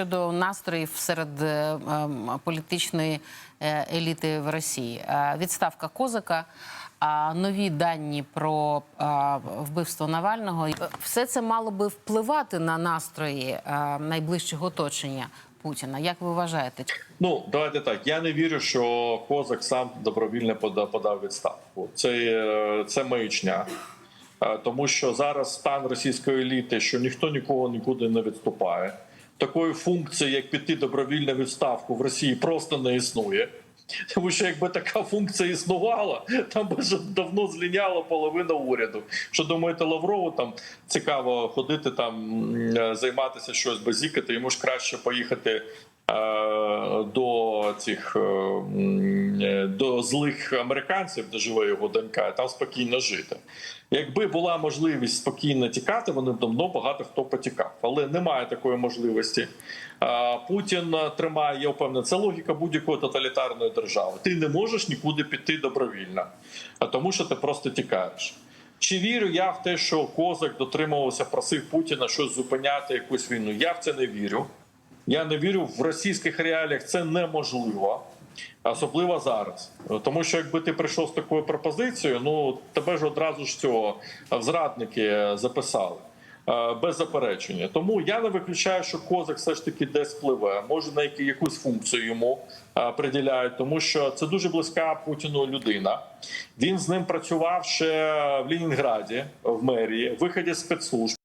щодо настроїв серед е, ем, політичної е, еліти в Росії. Е, Відставка Козака, нові дані про вбивство Навального. Все це мало би впливати на настрої найближчого оточення Путіна. Як ви вважаєте? Ну давайте так. Я не вірю, що козак сам добровільно подав, відставку. Це, це маячня. Тому що зараз стан російської еліти, що ніхто нікого нікуди не відступає. Такої функції, як піти добровільно відставку в Росії, просто не існує. Тому що якби така функція існувала, там би вже давно зліняла половина уряду. Що думаєте, Лаврову там цікаво ходити там е, займатися щось базікати, йому ж краще поїхати до цих е, е, до злих американців, де живе його донька, там спокійно жити. Якби була можливість спокійно тікати, вони б давно багато хто потікав, але немає такої можливості. Е, Путін е, тримає, я впевнений, це логіка будь-якої тоталітарної держави. Ти не можеш нікуди піти добровільно, тому, що ти просто тікаєш. Чи вірю я в те, що Козак дотримувався, просив Путіна щось зупиняти якусь війну? Я в це не вірю. Я не вірю в російських реаліях. Це неможливо, особливо зараз. Тому що якби ти прийшов з такою пропозицією, ну тебе ж одразу ж цього в зрадники записали. е, Без заперечення, тому я не виключаю, що козак все ж таки десь пливе. Може на якусь функцію йому е, приділяють, тому що це дуже близька Путіну людина. Він з ним працював ще в Ленінграді в мерії, виході з спецслужб.